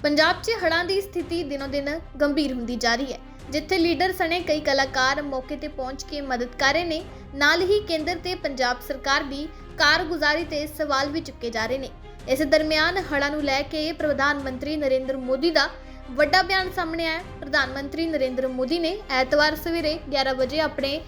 ਪੰਜਾਬ 'ਚ ਹੜ੍ਹਾਂ ਦੀ ਸਥਿਤੀ ਦਿਨੋ ਦਿਨ ਗੰਭੀਰ ਹੁੰਦੀ ਜਾ ਰਹੀ ਹੈ, ਜਿੱਥੇ ਲੀਡਰ ਸਣੇ ਕਈ ਕਲਾਕਾਰ ਮੌਕੇ ਤੇ ਪਹੁੰਚ ਕੇ ਮਦਦ ਕਰ ਰਹੇ ਨੇ। ਨਾਲ ਹੀ ਕੇਂਦਰ ਤੇ ਪੰਜਾਬ ਸਰਕਾਰ ਦੀ ਕਾਰਗੁਜ਼ਾਰੀ ਤੇ ਸਵਾਲ ਵੀ ਚੁੱਕੇ ਜਾ ਰਹੇ ਨੇ। ਇਸ ਦਰਮਿਆਨ ਹੜ੍ਹਾਂ ਨੂੰ ਲੈ ਕੇ ਪ੍ਰਧਾਨ ਮੰਤਰੀ ਨਰਿੰਦਰ ਮੋਦੀ ਦਾ ਵੱਡਾ ਬਿਆਨ ਸਾਹਮਣੇ ਆਇਆ। ਪ੍ਰਧਾਨ ਮੰਤਰੀ ਨਰਿੰਦਰ ਮੋਦੀ ਨੇ ਐਤਵਾਰ ਸਵੇਰੇ 11 ਵਜੇ ਆਪਣੇ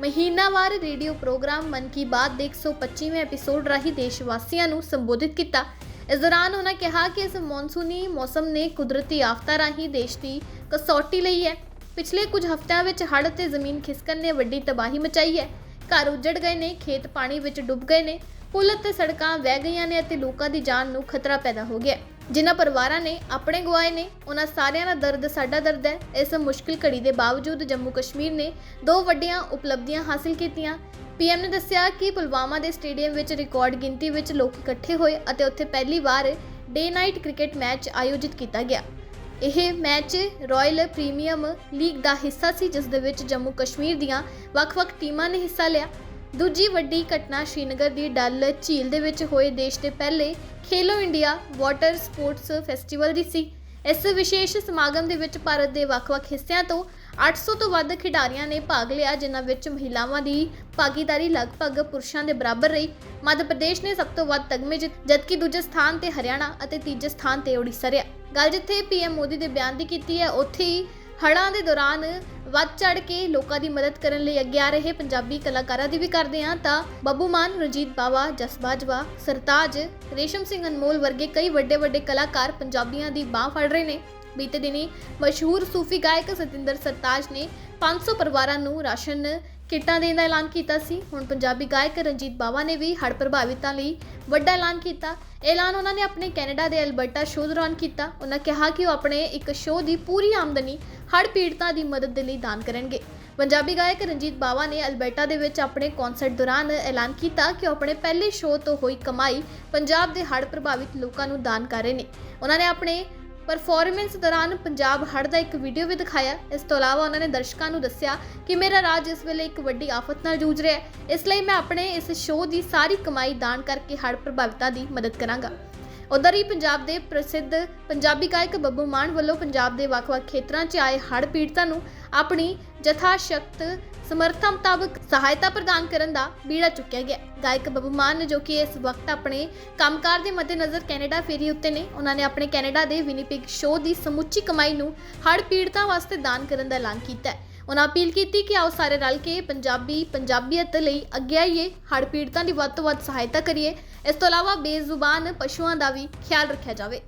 ਮਹੀਨਾਵਾਰ ਰੇਡੀਓ ਪ੍ਰੋਗਰਾਮ ਮਨ ਕੀ ਬਾਤ ਦੇ 125ਵੇਂ ਐਪੀਸੋਡ ਰਾਹੀਂ ਦੇਸ਼ ਵਾਸੀਆਂ ਨੂੰ ਸੰਬੋਧਿਤ ਕੀਤਾ। ਇਸ ਦੌਰਾਨ ਉਹਨਾਂ ਕਿਹਾ ਕਿ ਇਸ ਮੌਨਸੂਨੀ ਮੌਸਮ ਨੇ ਕੁਦਰਤੀ ਆਫਤਾਂ ਰਾਹੀਂ ਦੇਸ਼ ਦੀ ਕਸੌਟੀ ਲਈ ਹੈ ਪਿਛਲੇ ਕੁਝ ਹਫ਼ਤਿਆਂ ਵਿੱਚ ਹੜ੍ਹ ਤੇ ਜ਼ਮੀਨ ਖਿਸਕਣ ਨੇ ਵੱਡੀ ਤਬਾਹੀ ਮਚਾਈ ਹੈ ਘਰ ਉੱਜੜ ਗਏ ਨੇ, ਖੇਤ ਪਾਣੀ ਵਿੱਚ ਡੁੱਬ ਗਏ ਨੇ, ਪੁਲ ਅਤੇ ਸੜਕਾਂ ਵਹਿ ਗਈਆਂ ਨੇ ਅਤੇ ਲੋਕਾਂ ਦੀ ਜਾਨ ਨੂੰ ਖਤਰਾ ਪੈਦਾ ਹੋ ਗਿਆ ਹੈ। ਜਿਨ੍ਹਾਂ ਪਰਿਵਾਰਾਂ ਨੇ ਆਪਣੇ ਗਵਾਏ ਨੇ, ਉਹਨਾਂ ਸਾਰਿਆਂ ਦਾ ਦਰਦ ਸਾਡਾ ਦਰਦ ਹੈ। ਇਸ ਮੁਸ਼ਕਿਲ ਘੜੀ ਦੇ ਬਾਵਜੂਦ ਜੰਮੂ ਕਸ਼ਮੀਰ ਨੇ ਦੋ ਵੱਡੀਆਂ ਉਪਲਬਧੀਆਂ ਹਾਸਲ ਕੀਤੀਆਂ। ਪੀਐਮ ਨੇ ਦੱਸਿਆ ਕਿ ਪੁਲਵਾਮਾ ਦੇ ਸਟੇਡੀਅਮ ਵਿੱਚ ਰਿਕਾਰਡ ਗਿਣਤੀ ਵਿੱਚ ਲੋਕ ਇਕੱਠੇ ਹੋਏ ਅਤੇ ਉੱਥੇ ਪਹਿਲੀ ਵਾਰ ਡੇ ਨਾਈਟ ਕ੍ਰਿਕਟ ਮੈਚ ਆਯੋਜਿਤ ਕੀਤਾ ਗਿਆ। ਇਹ ਮੈਚ ਰਾਇਲ ਪ੍ਰੀਮੀਅਮ ਲੀਗ ਦਾ ਹਿੱਸਾ ਸੀ, ਜਿਸ ਦੇ ਵਿੱਚ ਜੰਮੂ ਕਸ਼ਮੀਰ ਦੀਆਂ ਵੱਖ-ਵੱਖ ਟੀਮਾਂ ਨੇ ਹਿੱਸਾ ਲਿਆ। ਦੂਜੀ ਵੱਡੀ ਘਟਨਾ ਸ਼੍ਰੀਨਗਰ ਦੀ ਡਲ ਝੀਲ ਦੇ ਵਿੱਚ ਹੋਏ ਦੇਸ਼ ਦੇ ਪਹਿਲੇ Khelo India water sports festival ਦੀ ਸੀ। ਇਸ ਵਿਸ਼ੇਸ਼ ਸਮਾਗਮ ਦੇ ਵਿੱਚ ਭਾਰਤ ਦੇ ਵੱਖ-ਵੱਖ ਹਿੱਸਿਆਂ ਤੋਂ 800 ਤੋਂ ਵੱਧ ਖਿਡਾਰੀਆਂ ਨੇ ਭਾਗ ਲਿਆ, ਜਿਨ੍ਹਾਂ ਵਿੱਚ ਮਹਿਲਾਵਾਂ ਦੀ ਭਾਗੀਦਾਰੀ ਲਗਭਗ ਪੁਰਸ਼ਾਂ ਦੇ ਬਰਾਬਰ ਰਹੀ। ਮੱਧ ਪ੍ਰਦੇਸ਼ ਨੇ ਸਭ ਤੋਂ ਵੱਧ ਤਗਮੇ ਜਿੱਤ, ਜਦਕਿ ਦੂਜੇ ਸਥਾਨ ਤੇ ਹਰਿਆਣਾ ਅਤੇ ਤੀਜੇ ਸਥਾਨ ਤੇ ਓਡੀਸ਼ਾ ਰਿਹਾ। ਗੱਲ ਜਿੱਥੇ ਪੀਐਮ ਮੋਦੀ ਦੇ ਬਿਆਨ ਦੀ ਕੀਤੀ ਹੈ, ਉੱਥੇ ਹੀ ਹੜ੍ਹਾਂ ਦੇ ਦੌਰਾਨ ਵੱਧ ਚੜ ਕੇ ਲੋਕਾਂ ਦੀ ਮਦਦ ਕਰਨ ਲਈ ਅੱਗੇ ਆ ਰਹੇ ਪੰਜਾਬੀ ਕਲਾਕਾਰਾਂ ਦੀ ਵੀ ਕਰਦੇ ਹਾਂ ਤਾਂ ਬੱਬੂ ਮਾਨ, ਰਣਜੀਤ ਬਾਵਾ, ਜਸ ਬਾਜਵਾ, ਸਰਤਾਜ, ਰੇਸ਼ਮ ਸਿੰਘ ਅਨਮੋਲ ਵਰਗੇ ਕਈ ਵੱਡੇ ਵੱਡੇ ਕਲਾਕਾਰ ਪੰਜਾਬੀਆਂ ਦੀ ਬਾਹ ਫੜ ਰਹੇ ਨੇ। ਬੀਤੇ ਦਿਨੀ ਮਸ਼ਹੂਰ ਸੂਫੀ ਗਾਇਕ ਸਤਿੰਦਰ ਸਰਤਾਜ ਨੇ 500 ਪਰਿਵਾਰਾਂ ਨੂੰ ਰਾਸ਼ਨ ਕਿੱਟਾਂ ਦੇਣ ਦਾ ਐਲਾਨ ਕੀਤਾ ਸੀ। ਹੁਣ ਪੰਜਾਬੀ ਗਾਇਕ ਰਣਜੀਤ ਬਾਵਾ ਨੇ ਵੀ ਹੜ੍ਹ ਪ੍ਰਭਾਵਿਤਾਂ ਲਈ ਵੱਡਾ ਐਲਾਨ ਕੀਤਾ। ਐਲਾਨ ਉਹਨਾਂ ਨੇ ਆਪਣੇ ਕੈਨੇਡਾ ਦੇ ਐਲਬਰਟਾ ਸ਼ੋਅ ਦੌਰਾਨ ਕੀਤਾ। ਉਹਨਾਂ ਕਿਹਾ ਕਿ ਉਹ ਆਪਣੇ ਇੱਕ ਸ਼ੋਅ ਦੀ ਪੂਰੀ ਆਮਦਨੀ ਹੜ੍ਹ ਪੀੜਤਾਂ ਦੀ ਮਦਦ ਦੇ ਲਈ ਦਾਨ ਕਰਨਗੇ। ਪੰਜਾਬੀ ਗਾਇਕ ਰਣਜੀਤ ਬਾਵਾ ਨੇ ਅਲਬਰਟਾ ਦੇ ਵਿੱਚ ਆਪਣੇ ਕਨਸਰਟ ਦੌਰਾਨ ਐਲਾਨ ਕੀਤਾ ਕਿ ਉਹ ਆਪਣੇ ਪਹਿਲੇ ਸ਼ੋਅ ਤੋਂ ਹੋਈ ਕਮਾਈ ਪੰਜਾਬ ਦੇ ਹੜ੍ਹ ਪ੍ਰਭਾਵਿਤ ਲੋਕਾਂ ਨੂੰ ਦਾਨ ਕਰ ਰਹੇ ਨੇ। ਉਹਨਾਂ ਨੇ ਆਪਣੇ ਪਰਫਾਰਮੈਂਸ ਦੌਰਾਨ ਪੰਜਾਬ ਹੜ੍ਹ ਦਾ ਇੱਕ ਵੀਡੀਓ ਵੀ ਦਿਖਾਇਆ। ਇਸ ਤੋਂ ਇਲਾਵਾ ਉਹਨਾਂ ਨੇ ਦਰਸ਼ਕਾਂ ਨੂੰ ਦੱਸਿਆ ਕਿ ਮੇਰਾ ਰਾਜ ਇਸ ਵੇਲੇ ਇੱਕ ਵੱਡੀ ਆਫਤ ਨਾਲ ਜੂਝ ਰਿਹਾ ਹੈ। ਇਸ ਲਈ ਮੈਂ ਆਪਣੇ ਇਸ ਸ਼ੋਅ ਦੀ ਸਾਰੀ ਕਮਾਈ ਦਾਨ ਕਰਕੇ ਹੜ੍ਹ ਪ੍ਰਭਾਵਿਤਾਂ ਦੀ ਮਦਦ ਕਰਾਂਗਾ। ਉਧਰ ਹੀ ਪੰਜਾਬ ਦੇ ਪ੍ਰਸਿੱਧ ਪੰਜਾਬੀ ਗਾਇਕ ਬੱਬੂ ਮਾਨ ਵੱਲੋਂ ਪੰਜਾਬ ਦੇ ਵੱਖ-ਵੱਖ ਖੇਤਰਾਂ 'ਚ ਆਏ ਹੜ੍ਹ ਪੀੜਤਾਂ ਨੂੰ ਆਪਣੀ ਜਥਾਸ਼ਕਤ ਸਮਰੱਥਾ ਮੁਤਾਬਕ ਸਹਾਇਤਾ ਪ੍ਰਦਾਨ ਕਰਨ ਦਾ ਬੀੜਾ ਚੁੱਕਿਆ ਗਿਆ। ਗਾਇਕ ਬੱਬੂ ਮਾਨ ਜੋ ਕਿ ਇਸ ਵਕਤ ਆਪਣੇ ਕੰਮਕਾਰ ਦੇ ਮੱਦੇਨਜ਼ਰ ਕੈਨੇਡਾ ਫੇਰੀ ਉੱਤੇ ਨੇ, ਉਹਨਾਂ ਨੇ ਆਪਣੇ ਕੈਨੇਡਾ ਦੇ ਵਿਨੀਪਿਗ ਸ਼ੋਅ ਦੀ ਸਮੁੱਚੀ ਕਮਾਈ ਨੂੰ ਹੜ੍ਹ ਪੀੜਤਾਂ ਵਾਸਤੇ ਦਾਨ ਕਰਨ ਦਾ ਐਲਾਨ ਕੀਤਾ ਹੈ। ਉਹਨਾਂ ਅਪੀਲ ਕੀਤੀ ਕਿ ਆਓ ਸਾਰੇ ਰਲ ਕੇ ਪੰਜਾਬੀ ਪੰਜਾਬੀਅਤ ਲਈ ਅੱਗੇ ਆਈਏ, ਹੜ੍ਹ ਪੀੜਤਾਂ ਦੀ ਵੱਧ ਤੋਂ ਵੱਧ ਸਹਾਇਤਾ ਕਰੀਏ। ਇਸ ਤੋਂ ਇਲਾਵਾ ਬੇਜ਼ੁਬਾਨ ਪਸ਼ੂਆਂ ਦਾ ਵੀ ਖਿਆਲ ਰੱਖਿਆ ਜਾਵੇ।